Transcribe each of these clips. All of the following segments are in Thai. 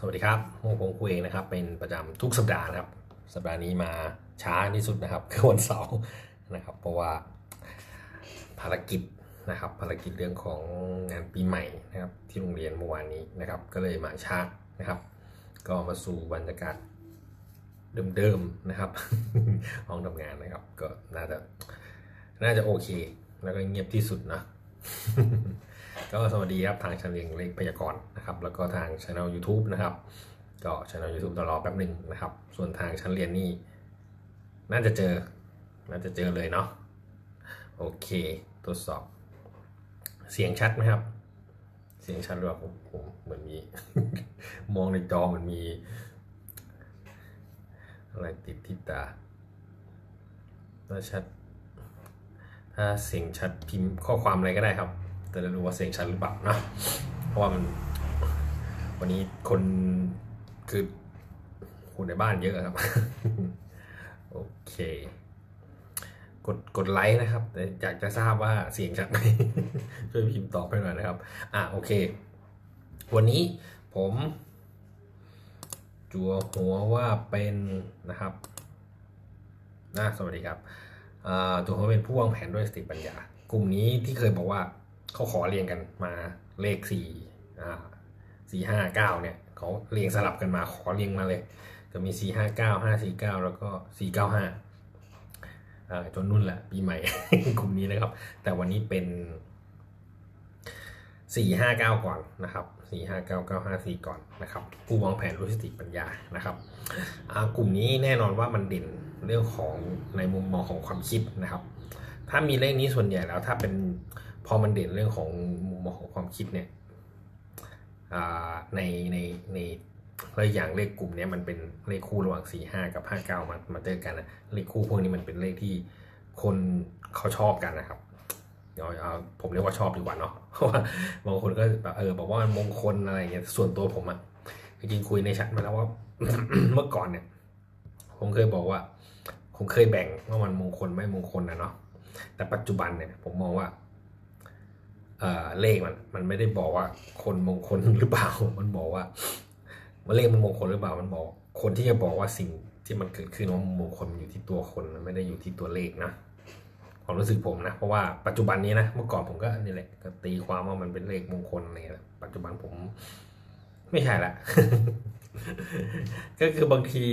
สวัสดีครับโมงพงคุยเองนะครับ เป็นประจำทุกสัปดาห์นะครับ สัปดาห์นี้มาช้าที่สุดนะครับคือวันเสาร์นะครับ เพราะว่าภารกิจนะครับ ภารกิจเรื่องของงานปีใหม่นะครับ ที่โรงเรียนเมื่อวานนี้นะครับ ก็เลยมาช้านะครับ ก็มาสู่บรรยากาศเดิมๆนะครับห้องทำงานนะครับ ก็น่าจะน่าจะโอเค แล้วก็เงียบที่สุดนะ ก็สวัสดีครับทางชันเลียงเล็กพยากรณ์นะครับ แล้วก็ทางช anel YouTube นะครับ ก็ช anel YouTube ต้องรอแป๊บหนึ่งนะครับ ส่วนทางชั้นเรียนนี่น่าจะเจอ น่าจะเจอเลยเนาะโอเคทดสอบ เสียงชัดไหมครับ เสียงชัดหรือเปล่าผมผมเหมือนมี มองในจอเหมือนมี อะไรติดที่ตาถ้าชัด ถ้าเสียงชัดพิมพ์ข้อความอะไรก็ได้ครับ แต่จะรู้ว่าเสียงชัดหรือเปล่านะ เพราะว่ามัน วันนี้คนคือคนในบ้านเยอะครับ โอเค กดกดไลค์นะครับ แต่อยากจะทราบว่าเสียงชัดไหมช่วยพิมพ์ตอบให้หน่อยนะครับ อะโอเค วันนี้ผมจัวหัวว่าเป็นนะครับนะสวัสดีครับ ตัวเขาเป็นผู้วางแผนด้วยสติปัญญา กลุ่มนี้ที่เคยบอกว่าเขาขอเรียงกันมาเลขสี่สี่ห้าเก้าเนี่ยเขาเรียงสลับกันมาขอเรียงมาเลย จะมีสี่ห้าเก้าห้าสี่เก้าแล้วก็สี่เก้าห้าจนนุ่นแหละปีใหม่ กลุ่มนี้นะครับ แต่วันนี้เป็น สี่ห้าเก้าก่อนนะครับสี่ห้าเก้าเก้าห้าสี่ก่อนนะครับผู้วางแผนรู้สติปัญญานะครับกลุ่มนี้แน่นอนว่ามันเด่นเรื่องของในมุมมองของความคิดนะครับ ถ้ามีเลขนี้ส่วนใหญ่แล้วถ้าเป็นพอมันเด่นเรื่องของมุมมองของความคิดเนี่ยในในในและอย่างเลขกลุ่มนี้มันเป็นเลขคู่ระหว่างสี่ห้ากับห้าเก้ามามาเจอกันนะเลขคู่พวกนี้มันเป็นเลขที่คนเขาชอบกันนะครับ เดี๋ยวเอาผมเรียกว่าชอบดีกว่าเนาะเพราะว่าบางคนก็แบบเออบอกว่ามันมงคลอะไรเงี้ยส่วนตัวผมอะจริงคุยในแชทมาแล้วว่าเมื่อก่อนเนี่ย ผมเคยบอกว่า ผมเคยแบ่งว่ามันมงคลไม่มงคลนะเนาะแต่ปัจจุบันเนี่ยผมมองว่าเออเลขมันมันไม่ได้บอกว่าคนมงคลหรือเปล่า มันบอกว่าเลขมันมงคลหรือเปล่ามันบอก คนที่จะบอกว่าสิ่งที่มันเกิดขึ้นว่ามันมงคลมันอยู่ที่ตัวคนมันไม่ได้อยู่ที่ตัวเลขนะ ความรู้สึกผมนะ เพราะว่าปัจจุบันนี้นะ เมื่อก่อนผมก็นี่แหละก็ตีความว่ามันเป็นเลขมงคลอะไรเงี้ยปัจจุบันผมไม่ใช่ละก็คือบางที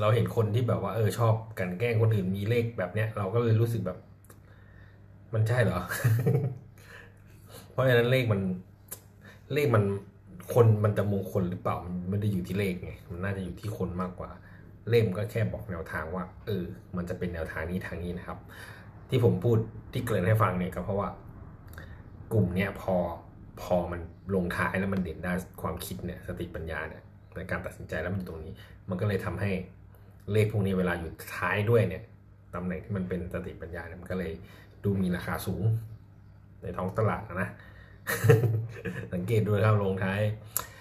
เราเห็นคนที่แบบว่า เออชอบกันแกล้งคนอื่นมีเลขแบบเนี้ย เราก็เลยรู้สึกแบบ มันใช่เหรอ เพราะฉะนั้นเลขมันเลขมันคนมันจะมงคลหรือเปล่ามันไม่ได้อยู่ที่เลขไงมันน่าจะอยู่ที่คนมากกว่า เลขมันก็แค่บอกแนวทางว่า เออ มันจะเป็นแนวทางนี้ทางนี้นะครับ ที่ผมพูดที่เกริ่นให้ฟังเนี่ยก็เพราะว่ากลุ่มเนี้ยพอพอมันลงท้ายแล้วมันเด่นด้านความคิดเนี่ยสติปัญญาเนี่ยในการตัดสินใจแล้วมันอยู่ตรงนี้ มันก็เลยทำให้เลขพวกนี้เวลาอยู่ท้ายด้วยเนี่ยตำแหน่งที่มันเป็นสติปัญญาเนี่ยมันก็เลยดูมีราคาสูง ในท้องตลาดนะ สังเกตดูนะครับลงท้าย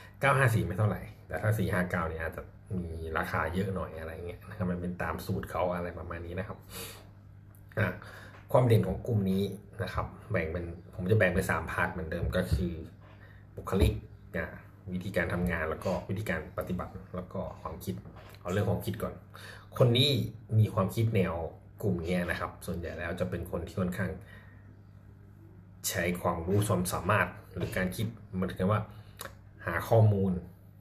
954 ไม่เท่าไหร่ แต่ถ้า 459 เนี่ยอาจจะมีราคาเยอะหน่อยอะไรเงี้ยนะครับมันเป็นตามสูตรเขาอะไรประมาณนี้นะครับ อะความเด่นของกลุ่มนี้นะครับ แบ่งเป็นผมจะแบ่งเป็นสามพาร์ทเหมือนเดิมก็คือ บุคลิกอะวิธีการทำงานแล้วก็วิธีการปฏิบัติแล้วก็ความคิด เอาเรื่องความคิดก่อน คนนี้มีความคิดแนวกลุ่มเนี้ยนะครับ ส่วนใหญ่แล้วจะเป็นคนที่ค่อนข้าง ใช้ความรู้ความสามารถหรือการคิดมือนกันว่า หาข้อมูล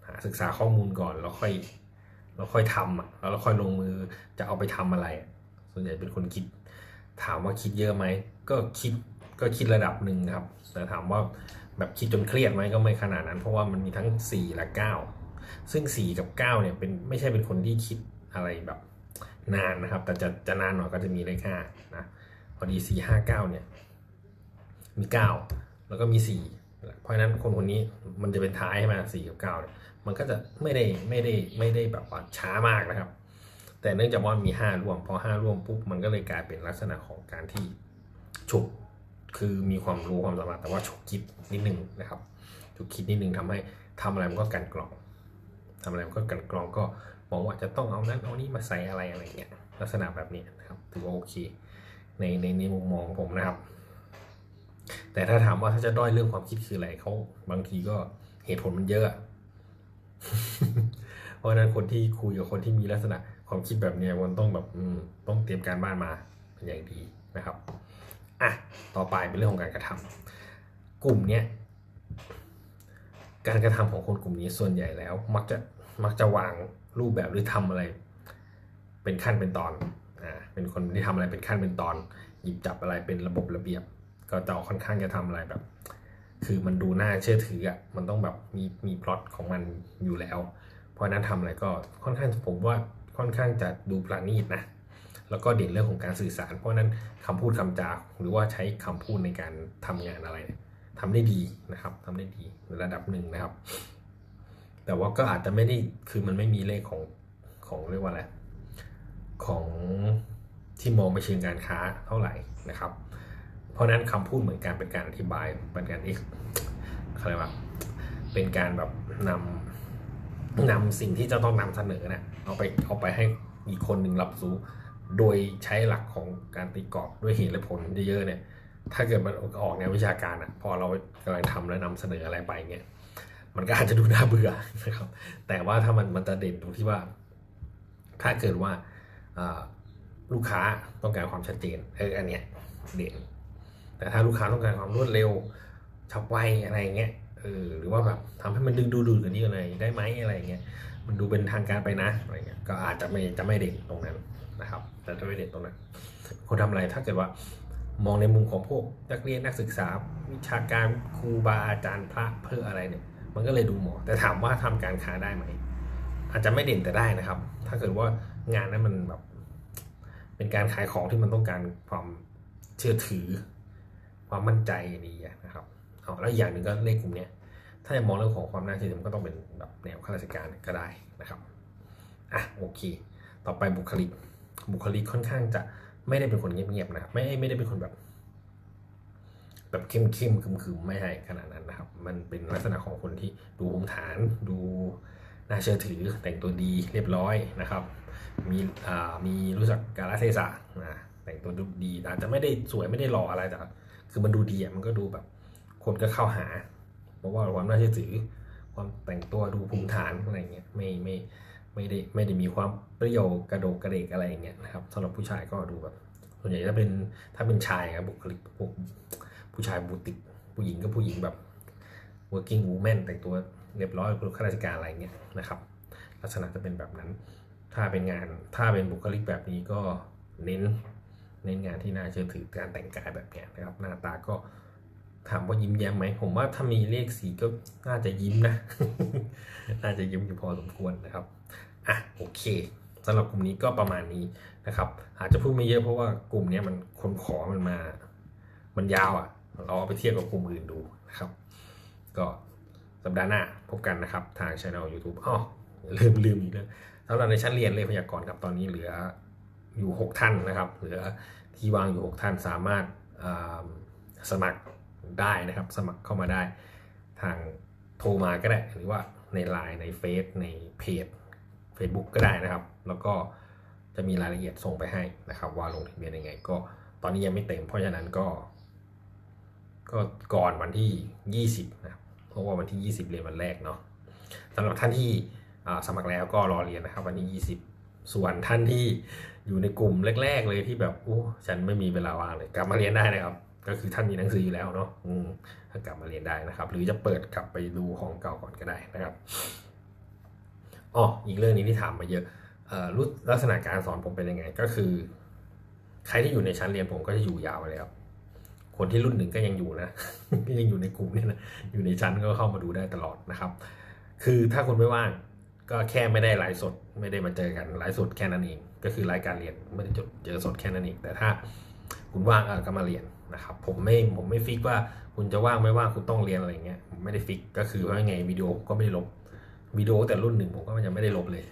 หาศึกษาข้อมูลก่อนแล้วค่อยแล้วค่อยทำแล้วเราค่อยลงมือจะเอาไปทำอะไร ส่วนใหญ่เป็นคนคิด ถามว่าคิดเยอะไหมก็คิดก็คิดระดับหนึ่งครับ แต่ถามว่าแบบคิดจนเครียดไหมก็ไม่ขนาดนั้น เพราะว่ามันมีทั้ง 4 และ 9 ซึ่ง 4 กับ 9เนี่ยเป็นไม่ใช่เป็นคนที่คิดอะไรแบบนานนะครับ แต่จะจะนานหน่อยก็จะมีเลข5นะพอดี4 5 9เนี่ยมี9แล้วก็มี4เพราะฉะนั้นคนคนนี้มันจะเป็นท้ายใช่ไหม4กับ9เนี่ยมันก็จะไม่ได้ไม่ได้ไม่ได้แบบว่าช้ามากนะครับ แต่เนื่องจากว่ามีห้าร่วมพอห้าร่วมปุ๊บมันก็เลยกลายเป็นลักษณะของการที่ฉุกคือมีความรู้ความสามารถแต่ว่าฉุกคิดนิดนึงนะครับฉุกคิดนิดนึงทำให้ทำอะไรมันก็กันกรองทำอะไรมันก็กันกรองก็มองว่าจะต้องเอานั้นเอานี้มาใส่อะไรอะไรเงี้ยลักษณะแบบนี้นะครับถือว่าโอเคในในในมุมมองผมนะครับ แต่ถ้าถามว่าถ้าจะด้อยเรื่องความคิดคืออะไรเขาบางทีก็เหตุผลมันเยอะ เพราะนั้นคนที่คุยกับคนที่มีลักษณะ ความคิดแบบเนี้ยมันต้องแบบอืมต้องเตรียมการบ้านมาเป็นอย่างดีนะครับอะต่อไปเป็นเรื่องของการกระทำกลุ่มเนี้ยการกระทำของคนกลุ่มนี้ส่วนใหญ่แล้ว มักจะมักจะวางรูปแบบหรือทำอะไร เป็นขั้นเป็นตอนอ่าเป็นคนที่ทำอะไรเป็นขั้นเป็นตอน หยิบจับอะไรเป็นระบบระเบียบ ก็จะค่อนข้างจะทำอะไรแบบ คือมันดูน่าเชื่อถืออะมันต้องแบบมีมีพล็อตของมันอยู่แล้ว เพราะนั้นทำอะไรก็ค่อนข้างผมว่า ค่อนข้างจะดูประณีตนะแล้วก็เด่นเรื่องของการสื่อสาร เพราะนั้นคำพูดคำจาหรือว่าใช้คำพูดในการทำงานอะไรเนี่ยทำได้ดีนะครับทำได้ดีในระดับหนึ่งนะครับ แต่ว่าก็อาจจะไม่ได้คือมันไม่มีเลขของของเรียกว่าอะไรของที่มองไปเชิงการค้าเท่าไหร่นะครับ เพราะนั้นคำพูดเหมือนการเป็นการอธิบายเป็นการเอ็กเขาเรียกว่าเป็นการแบบนำ นำสิ่งที่จะต้องนำเสนอเนะ่ยเอาไปเอาไปให้อีกคนหนึ่งรับรู้ โดยใช้หลักของการตีกรอบด้วยเหตุและผลเยอะๆเนี่ย ถ้าเกิดมันออกแนววิชาการอะ พอเรากำลังทำและนำเสนออะไรไปเงี้ยมันก็อาจจะดูน่าเบื่อนะครับ แต่ว่าถ้ามันมันจะเด่นตรงที่ว่า ถ้าเกิดว่าลูกค้าต้องการความชัดเจนเอออันเนี้ยเด่น แต่ถ้าลูกค้าต้องการความรวดเร็วฉับไวอะไรเงี้ย เออหรือว่าแบบทำให้มันดึงดูดูกันนี่อะไรได้ไหมอะไรเงี้ยมันดูเป็นทางการไปนะอะไรเงี้ยก็อาจจะไม่จะไม่เด่นตรงนั้นนะครับแต่จะไม่เด่นตรงนั้นคนทำอะไรถ้าเกิดว่ามองในมุมของพวกนักเรียนนักศึกษาวิชาการครูบาอาจารย์พระเพื่ออะไรเนี่ยมันก็เลยดูเหมาะแต่ถามว่าทำการค้าได้ไหมอาจจะไม่เด่นแต่ได้นะครับ ถ้าเกิดว่างานนั้นมันแบบเป็นการขายของที่มันต้องการความเชื่อถือ ความมั่นใจดีนะครับ แล้วอย่างหนึ่งก็เลขกลุ่มเนี้ยถ้าจะมองเรื่องของความน่าเชื่อถือมันก็ต้องเป็นแบบแนวข้าราชการก็ได้นะครับอะโอเค ต่อไปบุคลิก บุคลิกค่อนข้างจะไม่ได้เป็นคนเงียบๆนะไม่ไม่ได้เป็นคนแบบ แบบเข้มเข้มคึมๆไม่ใช่ขนาดนั้นนะครับ มันเป็นลักษณะของคนที่ดูภูมิฐานดูน่าเชื่อถือแต่งตัวดีเรียบร้อยนะครับ มีอ่ามีรู้จักกาลเทศะนะแต่งตัวดูดีอาจจะไม่ได้สวยไม่ได้หล่ออะไรแต่คือมันดูดีอะมันก็ดูแบบ คนก็เข้าหา เพราะว่าความน่าเชื่อถือ ความแต่งตัวดูภูมิฐานอะไรเงี้ยไม่ไม่ไม่ได้ไม่ได้มีความเปรี้ยวกระโดกกระเดกอะไรอย่างเงี้ยนะครับสำหรับผู้ชายก็ดูแบบส่วนใหญ่ถ้าเป็นถ้าเป็นชายครับบุคลิกพวกผู้ชายบูติกผู้หญิงก็ผู้หญิงแบบ working woman แต่งตัวเรียบร้อยข้าราชการอะไรเงี้ยนะครับ ลักษณะจะเป็นแบบนั้น ถ้าเป็นงานถ้าเป็นบุคลิกแบบนี้ก็เน้นเน้นงานที่น่าเชื่อถือการแต่งกายแบบเนี้ยนะครับ หน้าตาก็ ถามว่ายิ้มแย้มไหมผมว่าถ้ามีเลขสีก็น่าจะยิ้มนะ น่าจะยิ้มอยู่พอสมควรนะครับอะโอเคสำหรับกลุ่มนี้ก็ประมาณนี้นะครับ อาจจะพูดไม่เยอะเพราะว่ากลุ่มนี้มันคนขอมันมา มันยาวอะ่ะ เราเอาไปเทียบกับกลุ่มอื่นดูนะครับ ก็สัปดาห์หน้าพบกันนะครับทางช่อง YouTube อ๋อลืมลืมอีกเรื่องสำหรับในชั้นเรียนเลยพยากรณ์ครับตอนนี้เหลืออยู่ 6 ท่านนะครับ เหลือที่วางอยู่ 6 ท่านสามารถสมัคร ได้นะครับ สมัครเข้ามาได้ ทางโทรมาก็ได้ หรือว่าในไลน์ในเฟซในเพจ Facebook ก็ได้นะครับ แล้วก็จะมีรายละเอียดส่งไปให้นะครับ ว่าลงทะเบียนยังไง ก็ตอนนี้ยังไม่เต็มเพราะฉะนั้นก็ ก็ก่อนวันที่ 20 นะครับเพราะว่าวันที่ 20 เรียนวันแรกเนาะสำหรับท่านที่สมัครแล้วก็รอเรียนนะครับ วันที่ 20 ส่วนท่านที่อยู่ในกลุ่มแรก ๆ เลยที่แบบโอ้ฉันไม่มีเวลาว่างเลย กลับมาเรียนได้นะครับ ก็คือท่านมีหนังสืออยู่แล้วเนาะอืมกลับมาเรียนได้นะครับ หรือจะเปิดกลับไปดูของเก่าก่อนก็ได้นะครับอ๋ออีกเรื่องนี้ที่ถามมาเยอะรู้ลักษณะการสอนผมเป็นยังไง ก็คือ ใครที่อยู่ในชั้นเรียนผมก็จะอยู่ยาวเลยครับคนที่รุ่นหนึ่งก็ยังอยู่นะยังอยู่ในกลุ่มเนี่ยนะอยู่ในชั้นก็เข้ามาดูได้ตลอดนะครับ คือถ้าคุณไม่ว่างก็แค่ไม่ได้ไลฟ์สดไม่ได้มาเจอกันไลฟ์สดแค่นั้นเอง ก็คือรายการเรียนไม่ได้จดเจอสดแค่นั้นเองแต่ถ้าคุณว่างก็มาเรียน นะครับผมไม่ผมไม่ฟิกว่าคุณจะว่างไม่ว่างคุณต้องเรียนอะไรเงี้ยผมไม่ได้ฟิกก็คือว่าไงวิดีโอก็ไม่ได้ลบวิดีโอแต่รุ่นหนึ่งผมก็ยังไม่ได้ลบเลย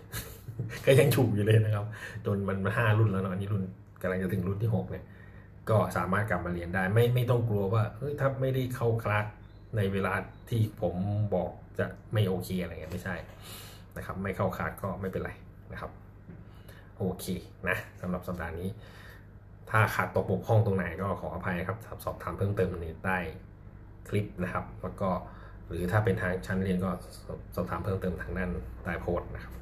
ก็ยังฉุกอยู่เลยนะครับ จนมันมาห้ารุ่นแล้วเนาะอันนี้รุ่นกำลังจะถึงรุ่นที่หกเนี่ยก็สามารถกลับมาเรียนได้ไม่ไม่ต้องกลัวว่าเฮ้ยถ้าไม่ได้เข้าคลาสในเวลาที่ผมบอกจะไม่โอเคอะไรเงี้ยไม่ใช่นะครับ ไม่เข้าคลาสก็ไม่เป็นไรนะครับ โอเคนะสำหรับสัปดาห์นี้ ถ้าขาดตกบกพร่องตรงไหนก็ขออภัยครับสอบถามเพิ่มเติมในใต้คลิปนะครับ แล้วก็หรือถ้าเป็นทางชั้นเรียนก็สอบถามเพิ่มเติมทางด้านใต้โพสต์นะครับ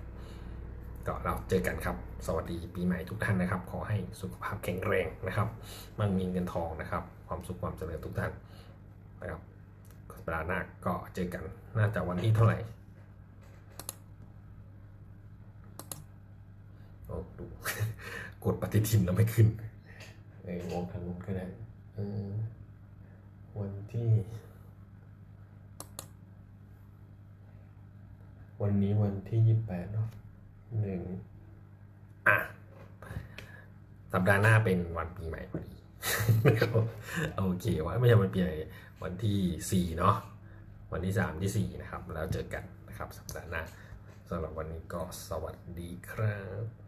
ก็เราเจอกันครับ สวัสดีปีใหม่ทุกท่านนะครับ ขอให้สุขภาพแข็งแรงนะครับมั่งมีเงินทองนะครับ ความสุขความเจริญทุกท่านนะครับสัปดาห์หน้าก็เจอกันน่าจะวันที่เท่าไหร่โอ้ดูกดปฏิทินแล้วไม่ขึ้น เออมองทางนู้นก็ได้เออวันที่ วันนี้วันที่ยี่สิบแปดเนาะหนึ่งอะ สัปดาห์หน้าเป็นวันปีใหม่พอดีโอเคว่าไม่ใช่วันปีใหม่วันที่สี่เนาะวันที่สามที่สี่นะครับ แล้วเจอกันนะครับ สัปดาห์หน้าสำหรับวันนี้ก็สวัสดีครับ